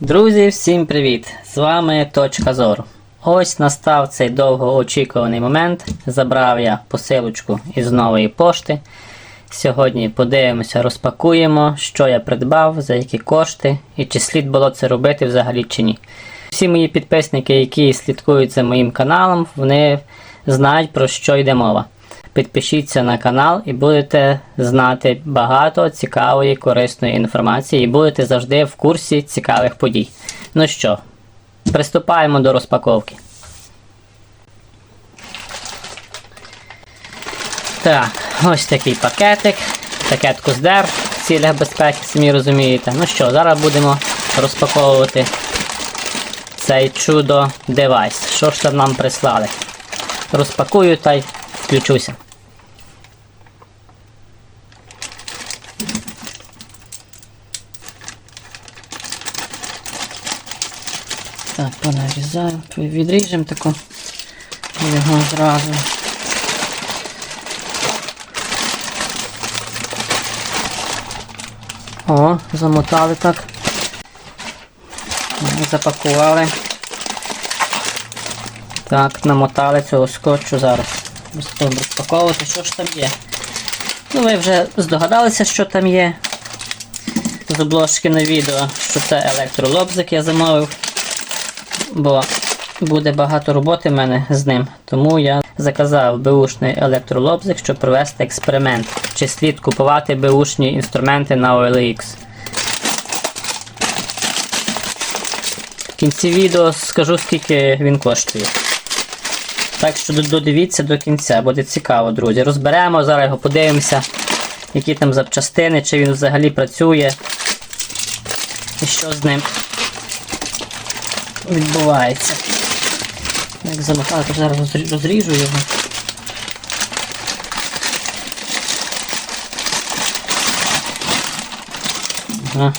Друзі, всім привіт! З вами Точка Зору. Ось настав цей довгоочікуваний момент. Забрав я посилочку із нової пошти. Сьогодні подивимося, розпакуємо, що я придбав, за які кошти і чи слід було це робити взагалі чи ні. Всі мої підписники, які слідкують за моїм каналом, вони знають про що йде мова. Підпишіться на канал і будете знати багато цікавої, корисної інформації і будете завжди в курсі цікавих подій. Ну що, приступаємо до розпаковки. Так, ось такий пакетик. Пакет Куздер в цілях безпеки, самі розумієте. Ну що, зараз будемо розпаковувати цей чудо девайс. Що ж там нам прислали? Розпакую та й включуся. Так, понарізаємо, відріжемо таку його зразу. О, замотали так. Запакували. Так, намотали цього скотчу зараз. Будемо розпаковувати, що ж там є. Ну, ви вже здогадалися, що там є. З обложки на відео, що це електролобзик я замовив. Бо буде багато роботи в мене з ним. Тому я заказав беушний електролобзик, щоб провести експеримент. Чи слід купувати беушні інструменти на OLX. В кінці відео скажу, скільки він коштує. Так що додивіться до кінця, буде цікаво, друзі. Розберемо, зараз його подивимося, які там запчастини, чи він взагалі працює. І що з ним відбувається. Як замотати, то зараз розріжу його. Ага.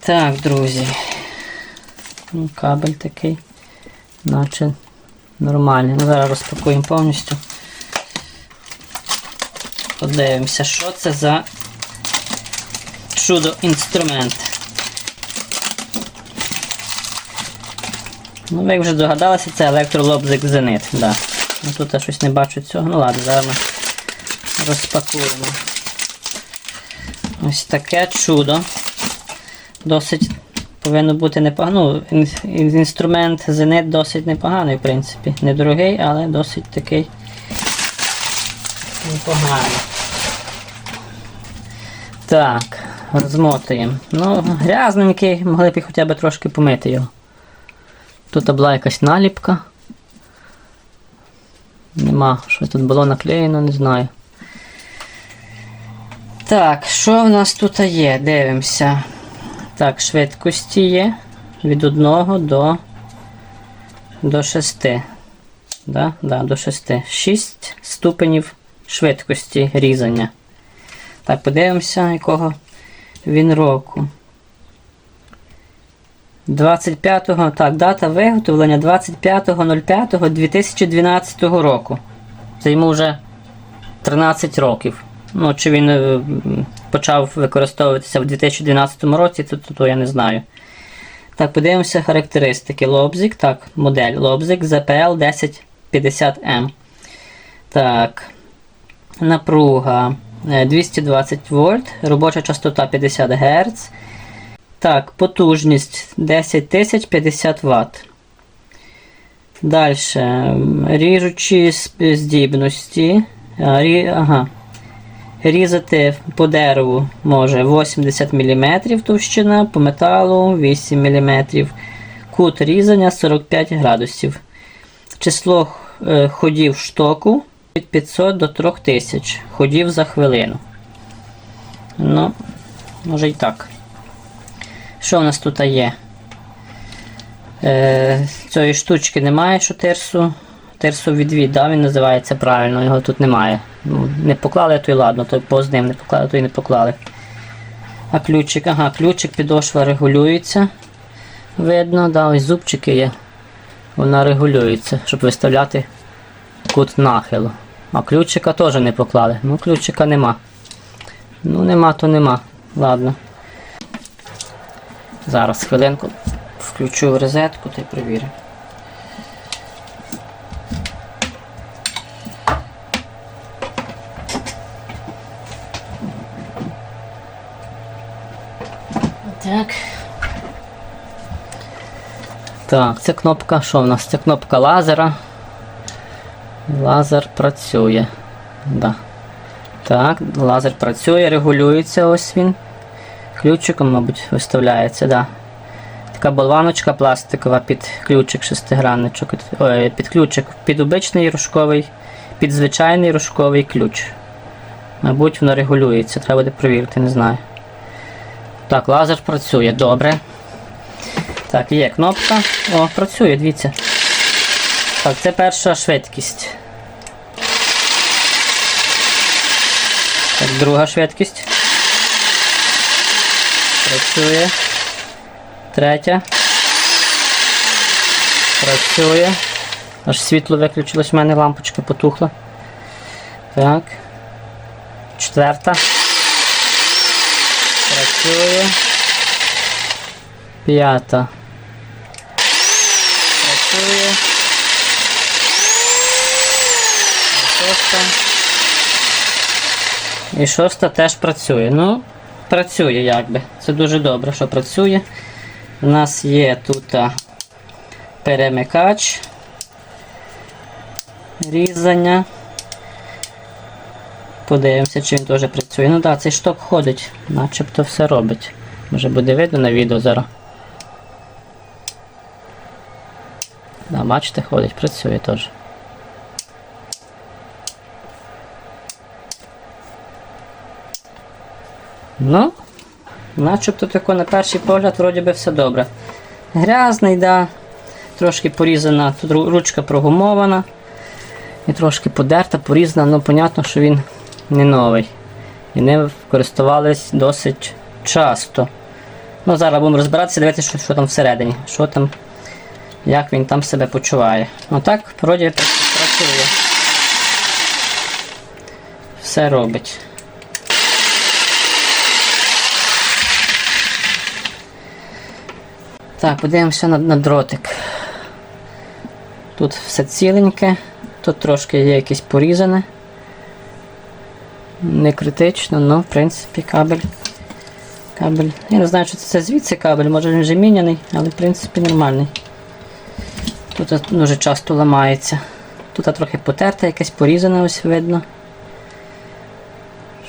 Так, друзі. Ну, кабель такий. Наче нормальний. Ну, зараз розпакуємо повністю. Подивимося, що це за чудо інструмент. Ну, ви вже догадалися, це електролобзик Зенит. Да. Ну, тут я щось не бачу цього. Ну ладно, зараз ми розпакуємо. Ось таке чудо. Досить повинно бути непогано. Ну, ін- ін- інструмент Зенит досить непоганий, в принципі. Недорогий, але досить такий непоганий. Так, розмотуємо. Ну, грязненький, могли б і хоча б трошки помити його. Тут була якась наліпка. Нема, що тут було наклеєно, не знаю. Так, що в нас тут є? Дивимося. Так, швидкості є від 1 до, до 6. Да? Да, до 6. 6 ступенів швидкості різання. Так, подивимося, якого він року. 25-го, так, дата виготовлення 25.05.2012 року. Це йому вже 13 років. Ну, чи він е, почав використовуватися в 2012 році, то, то, то я не знаю. Так, подивимося характеристики. Лобзик, так, модель Лобзик ZPL 1050M. Так. Напруга 220 вольт, робоча частота 50 Гц. Так, потужність 10 тисяч 50 Вт. Далі. Ріжучі здібності. Рі- Ага. Різати по дереву може 80 мм товщина, по металу 8 мм. Кут різання 45 градусів. Число е, ходів штоку від 500 до 3000 ходів за хвилину. Ну, може і так. Що в нас тут є? Е, цієї штучки немає, що терсу. Терсу відвід, да, він називається правильно, його тут немає. Ну, не поклали, то й ладно, то поз ним не поклали, то й не поклали. А ключик, ага, ключик підошва регулюється. Видно, да, ось зубчики є. Вона регулюється, щоб виставляти кут нахилу. А ключика теж не поклали. Ну, ключика нема. Ну, нема, то нема. Ладно. Зараз хвилинку включу в розетку та й перевірю. Так. Так, це кнопка, що в нас? Це кнопка лазера. Лазер працює. Да. Так, лазер працює, регулюється ось він. Ключиком, мабуть, виставляється, да. Така болваночка пластикова під ключик шестигранничок. Ой, під ключик під обичний рожковий, під звичайний рожковий ключ. Мабуть, воно регулюється, треба буде перевірити, не знаю. Так, лазер працює, добре. Так, є кнопка. О, працює, дивіться. Так, це перша швидкість. Так, друга швидкість. Працює. Третя. Працює. Аж світло виключилось, в мене лампочка потухла. Так. Четверта. Працює. П'ята. Працює. Шоста. І шоста теж працює. Ну, працює якби. Це дуже добре, що працює. У нас є тут перемикач. Різання. Подивимося, чи він теж працює. Ну так, цей шток ходить, начебто все робить. Може буде видно на відео зараз. Да, бачите, ходить, працює теж. Ну, начебто тако на перший погляд вроді би все добре. Грязний, да. Трошки порізана, тут ручка прогумована. І трошки подерта, порізана, ну понятно, що він не новий. І ним користувались досить часто. Ну, зараз будемо розбиратися, дивитися, що, що там всередині, що там, як він там себе почуває. Ну так, вроді працює. Все робить. Так, подивимося на, на дротик. Тут все ціленьке, тут трошки є якесь порізане. Не критично, але в принципі кабель. Кабель. Я не знаю, що це звідси кабель, може він вже міняний, але в принципі нормальний. Тут дуже часто ламається. Тут трохи потерта, якась порізана ось видно.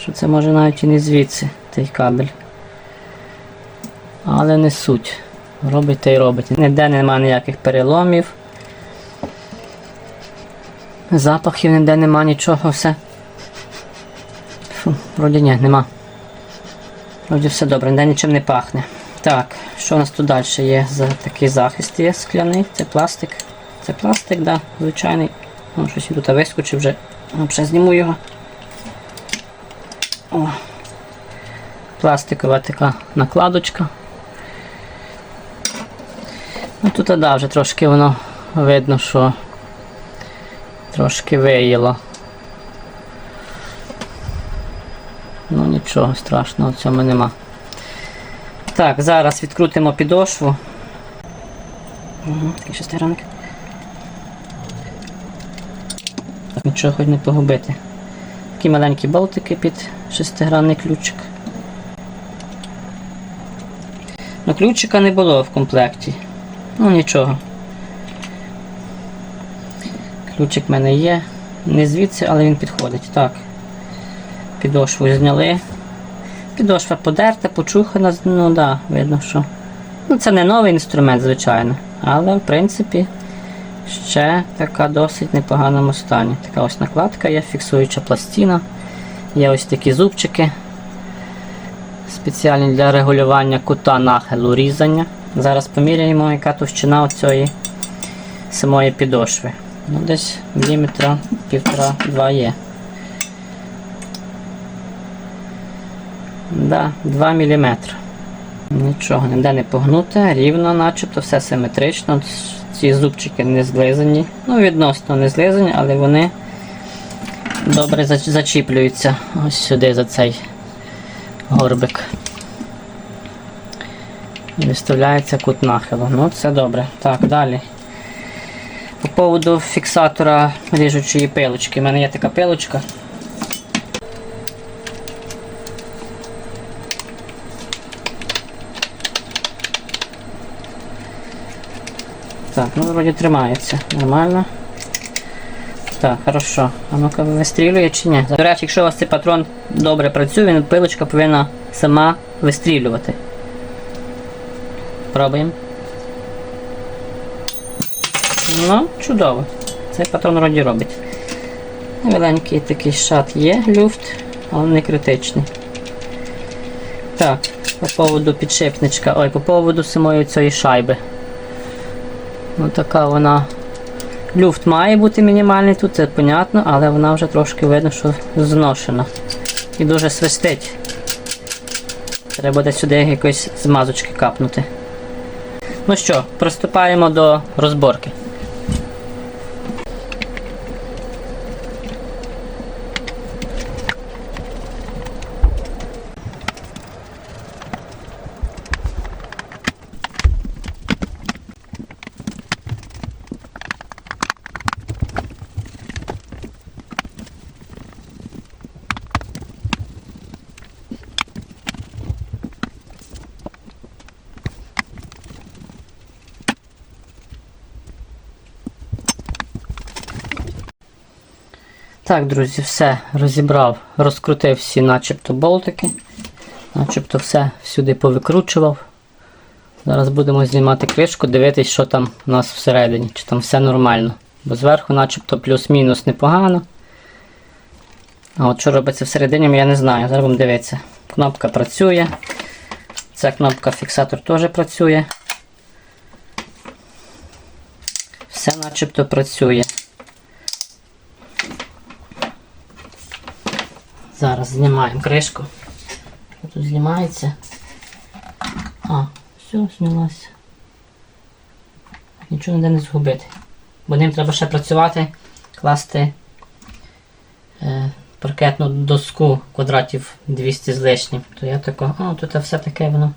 Що це може навіть і не звідси той кабель. Але не суть. Робить та й робить. Ніде немає ніяких переломів. Запахів ніде нема нічого, все. Фу, вроді ні, нема. Вроді все добре, ніде нічим не пахне. Так, що у нас тут далі є? За такий захист є скляний, це пластик. Це пластик, да, звичайний. О, щось тут вискочив вже. О, ще зніму його. О. Пластикова така накладочка. Ну тут да, вже трошки воно видно, що трошки виїло. Ну нічого страшного в цьому нема. Так, зараз відкрутимо підошву. Такий шестигранник. Так, нічого хоч не погубити. Такі маленькі болтики під шестигранний ключик. Ну, ключика не було в комплекті. Ну нічого. Ключик в мене є. Не звідси, але він підходить. Так. Підошву зняли. Підошва подерта, почухана, ну да, видно, що. Ну, це не новий інструмент, звичайно. Але в принципі ще така досить непоганому стані. Така ось накладка є, фіксуюча пластина. Є ось такі зубчики. Спеціальні для регулювання кута нахилу різання. Зараз поміряємо, яка товщина цієї самої підошви. Ну, десь міліметра півтора-два є. Да, 2 мм. Нічого, ніде не погнуте, рівно, начебто, все симетрично. Ці зубчики не злизані. Ну, відносно не злизані, але вони добре зачіплюються ось сюди за цей горбик. Виставляється кут нахилу. Ну, це добре. Так, далі. По поводу фіксатора ріжучої пилочки. У мене є така пилочка. Так, ну вроді тримається. Нормально. Так, хорошо. А ну-ка вистрілює чи ні? До речі, якщо у вас цей патрон добре працює, він пилочка повинна сама вистрілювати. Пробуємо. Ну, чудово. Цей патрон вроді робить. Невеленький такий шат є, люфт, але не критичний. Так, по поводу підшипничка, ой, по поводу самої цієї шайби. Ну така вона. Люфт має бути мінімальний тут, це понятно, але вона вже трошки видно, що зношена. І дуже свистить. Треба буде сюди якоїсь змазочки капнути. Ну що, приступаємо до розборки. Так, друзі, все розібрав, розкрутив всі начебто болтики. Начебто все всюди повикручував. Зараз будемо знімати кришку, дивитись, що там у нас всередині, чи там все нормально. Бо зверху начебто плюс-мінус непогано. А от що робиться всередині, я не знаю. Зараз будемо дивитися. Кнопка працює. Ця кнопка фіксатор теж працює. Все начебто працює. Зараз знімаємо кришку. Тут знімається? А, все, знялося. Нічого ніде не згубити. Бо ним треба ще працювати, класти е, паркетну доску квадратів 200 з лишнім. То я тако, а тут все таке воно.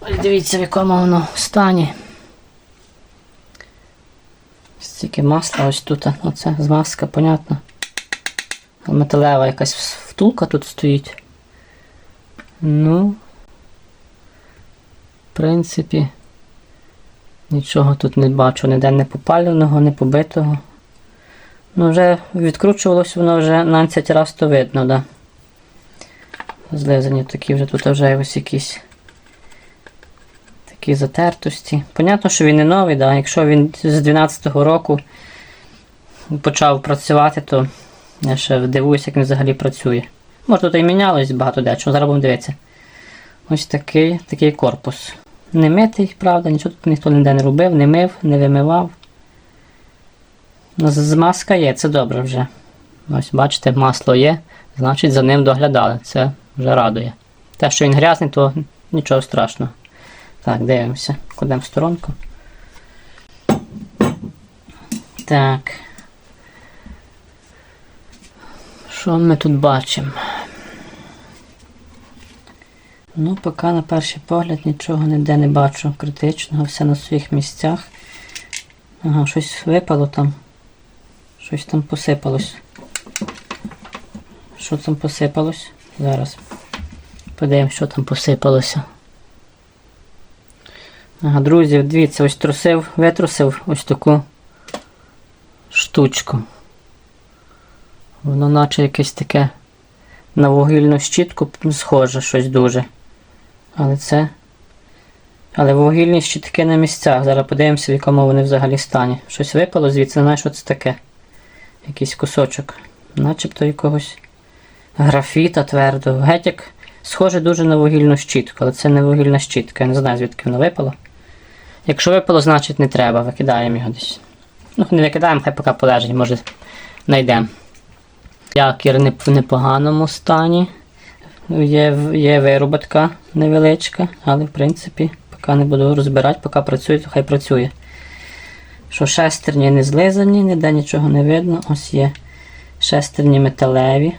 Ось дивіться, в якому воно стані. Стільки масла ось тут. Оце змазка, понятно. Металева якась втулка тут стоїть. Ну, в принципі, нічого тут не бачу, ніде не попаленого, не побитого. Ну, вже відкручувалось воно вже 12 разів то видно, да. Злизані такі вже тут вже ось якісь такі затертості. Понятно, що він не новий, да. якщо він з 12-го року почав працювати, то я ще дивуюся, як він взагалі працює. Може тут і мінялось багато дечого, зараз будемо дивитися. Ось такий такий корпус. Не митий, правда, нічого тут ніхто ніде не робив, не мив, не вимивав. Ну, Змазка є, це добре вже. Ось, бачите, масло є, значить за ним доглядали. Це вже радує. Те, що він грязний, то нічого страшного. Так, дивимося. Кладемо в сторонку. Так. Що ми тут бачимо? Ну, поки на перший погляд нічого ніде не бачу критичного, все на своїх місцях. Ага, щось випало там. Щось там посипалось. Що там посипалось? Зараз. Подивимось, що там посипалося. Ага, друзі, дивіться, ось трусив, витрусив ось таку штучку. Воно наче якесь таке на вугільну щітку схоже щось дуже. Але це. Але вугільні щітки на місцях. Зараз подивимося, в якому вони взагалі стані. Щось випало звідси, знаю, що це таке. Якийсь кусочок. Начебто якогось графіта твердого. Геть як схоже дуже на вугільну щітку, але це не вугільна щітка. Я не знаю, звідки воно випало. Якщо випало, значить не треба. Викидаємо його десь. Ну, не викидаємо, хай поки полежить, може знайдемо. Якір в непоганому стані. Є, є вироботка невеличка, але в принципі, поки не буду розбирати, поки працює, то хай працює. Що шестерні не злизані, ніде нічого не видно. Ось є Шестерні металеві.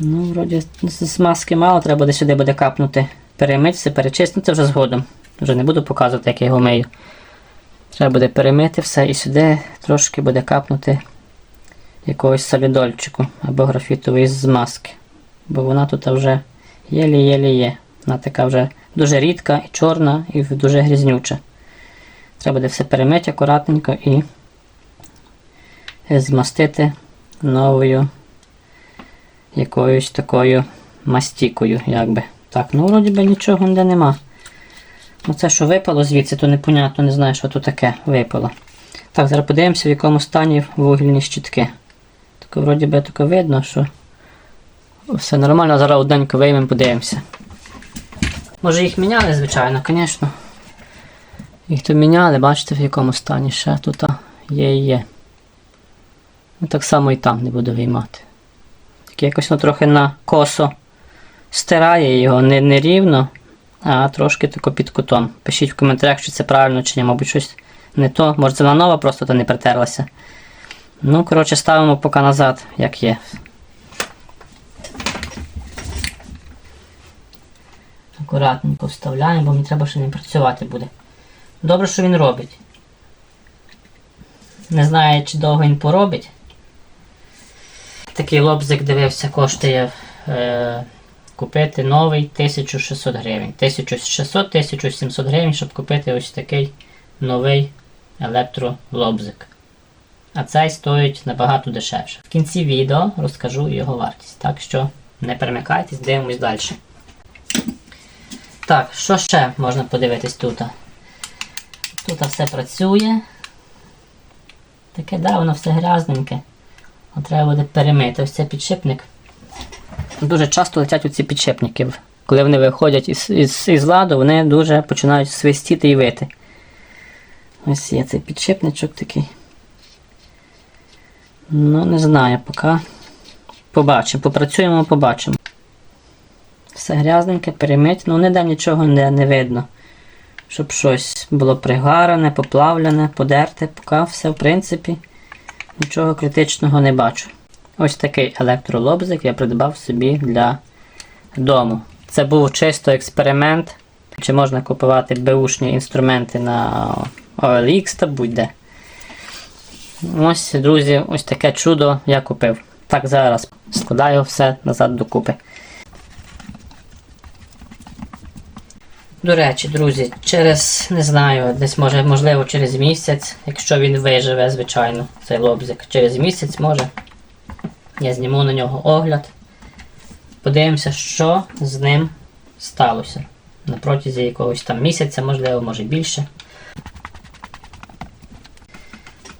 Ну, вроді, з мало, треба буде сюди буде капнути. Перемити все, перечистити вже згодом. Вже не буду показувати, як я його мию. Треба буде перемити все і сюди трошки буде капнути якогось солідольчику або графітової змазки. Бо вона тут вже єлі-єлі є. Вона така вже дуже рідка і чорна, і дуже грізнюча. Треба буде все перемити акуратненько і змастити новою якоюсь такою мастікою, якби. Так, ну вроді би нічого ніде нема. Ну це що випало звідси, то непонятно, не знаю, що тут таке випало. Так, зараз подивимося, в якому стані вугільні щітки. Так, вроді би таке видно, що все нормально, зараз одненько виймемо, подивимося. Може їх міняли, звичайно, звісно. Їх то міняли, бачите, в якому стані ще тут є і є. Ну, так само і там не буду виймати. Так якось воно трохи на косо стирає його не, не рівно, а трошки тако під кутом. Пишіть в коментарях, чи це правильно, чи ні, мабуть, щось не то. Може це вона нова просто то не притерлася. Ну, коротше, ставимо поки назад, як є. Акуратненько вставляємо, бо мені треба ще не працювати буде. Добре, що він робить. Не знаю, чи довго він поробить. Такий лобзик дивився, коштує е, купити новий 1600 гривень. 1600-1700 гривень, щоб купити ось такий новий електролобзик. А цей стоїть набагато дешевше. В кінці відео розкажу його вартість. Так що не перемикайтесь, дивимось далі. Так, що ще можна подивитись тут? Тут все працює. Таке, да, воно все грязненьке. А треба буде перемити. Ось цей підшипник. Дуже часто летять оці підшипники. Коли вони виходять із, із, із ладу, вони дуже починають свистіти і вити. Ось є цей підшипничок такий. Ну, не знаю, поки. Побачимо, попрацюємо, побачимо. Все грязненьке, перемить, ну ніде нічого не, не видно. Щоб щось було пригарене, поплавлене, подерте, поки все, в принципі, нічого критичного не бачу. Ось такий електролобзик я придбав собі для дому. Це був чисто експеримент. Чи можна купувати беушні інструменти на OLX та будь-де. Ось, друзі, ось таке чудо я купив. Так, зараз складаю все назад докупи. До речі, друзі, через, не знаю, десь може, можливо, через місяць, якщо він виживе, звичайно, цей лобзик, через місяць може. Я зніму на нього огляд. Подивимося, що з ним сталося. На протязі якогось там місяця, можливо, може більше.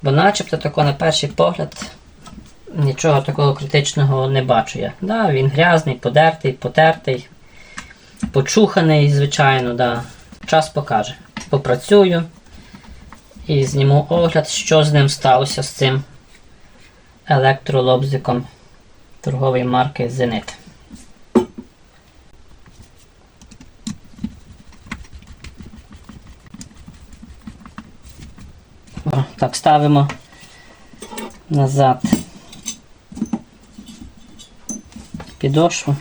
Бо начебто тако на перший погляд нічого такого критичного не бачу я. Да, він грязний, подертий, потертий, почуханий, звичайно, да. час покаже. Попрацюю і зніму огляд, що з ним сталося з цим електролобзиком торгової марки Zenit. Так, ставимо назад підошву.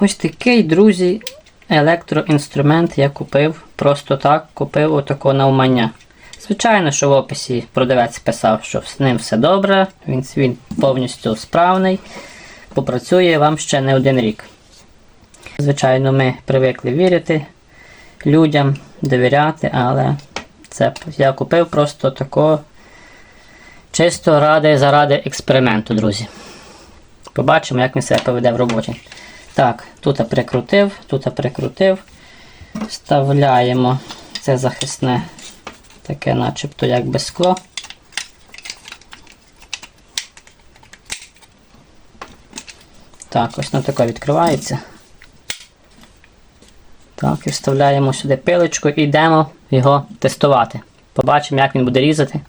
Ось такий, друзі, електроінструмент я купив просто так, купив отако навмання. Звичайно, що в описі продавець писав, що з ним все добре, він, він повністю справний, попрацює вам ще не один рік. Звичайно, ми привикли вірити людям, довіряти, але це я купив просто тако чисто ради заради експерименту, друзі. Побачимо, як він себе поведе в роботі. Так, тут прикрутив, тут прикрутив. Вставляємо це захисне таке начебто якби скло. Так, ось на таке відкривається. Так, і вставляємо сюди пилочку і йдемо його тестувати. Побачимо, як він буде різати.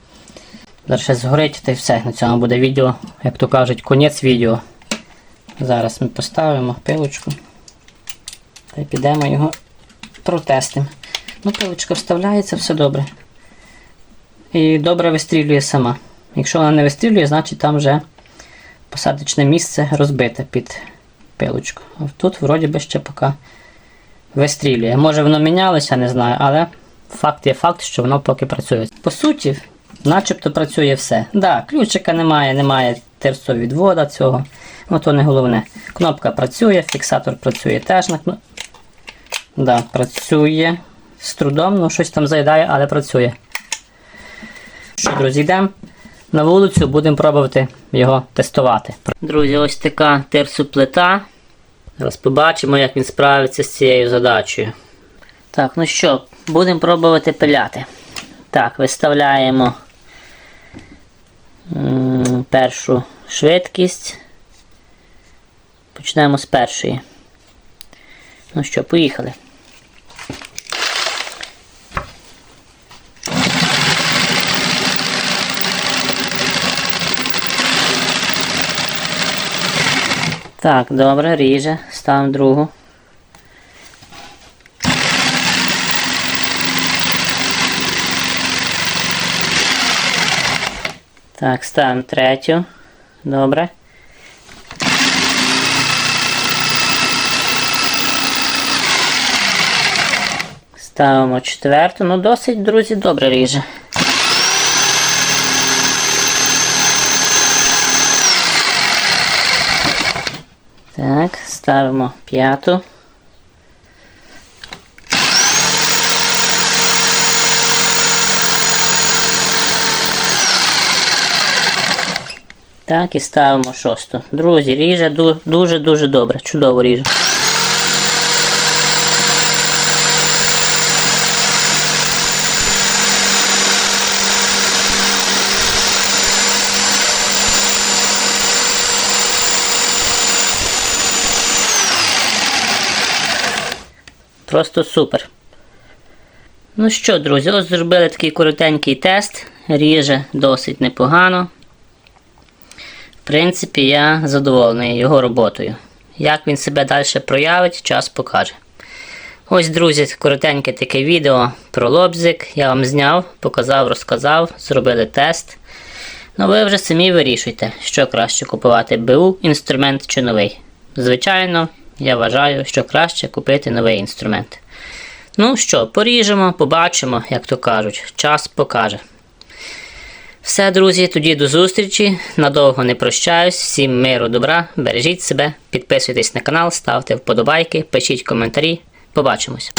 Зараз ще згорить та й все. На цьому буде відео, як то кажуть, конець відео. Зараз ми поставимо пилочку та й підемо його протестимо. Ну, пилочка вставляється, все добре. І добре вистрілює сама. Якщо вона не вистрілює, значить там вже посадочне місце розбите під пилочку. А тут вроді би ще поки вистрілює. Може воно мінялося, не знаю, але факт є факт, що воно поки працює. По суті, начебто працює все. Да, ключика немає, немає терсовідвода цього. Ну то не головне. Кнопка працює, фіксатор працює теж на кно... Да, працює. З трудом, ну щось там заїдає, але працює. Що, друзі, йдемо на вулицю, будемо пробувати його тестувати. Друзі, ось така терсоплита. Зараз побачимо, як він справиться з цією задачею. Так, ну що, будемо пробувати пиляти. Так, виставляємо першу швидкість. Почнемо з першої. Ну що, поїхали. Так, добре, ріже, ставимо другу. Так, ставимо третю. Добре. Ставимо четверту. Ну, досить, друзі, добре ріже. Так, ставимо п'яту. Так, і ставимо шосту. Друзі, ріже дуже-дуже добре. Чудово ріже. Просто супер. Ну що, друзі, ось зробили такий коротенький тест. Ріже досить непогано. В принципі, я задоволений його роботою. Як він себе далі проявить, час покаже. Ось, друзі, коротеньке таке відео про лобзик. Я вам зняв, показав, розказав, зробили тест. Ну ви вже самі вирішуйте, що краще купувати БУ інструмент чи новий. Звичайно, я вважаю, що краще купити новий інструмент. Ну що, поріжемо, побачимо, як то кажуть, час покаже. Все, друзі, тоді до зустрічі. Надовго не прощаюсь. Всім миру, добра, бережіть себе, підписуйтесь на канал, ставте вподобайки, пишіть коментарі. Побачимось.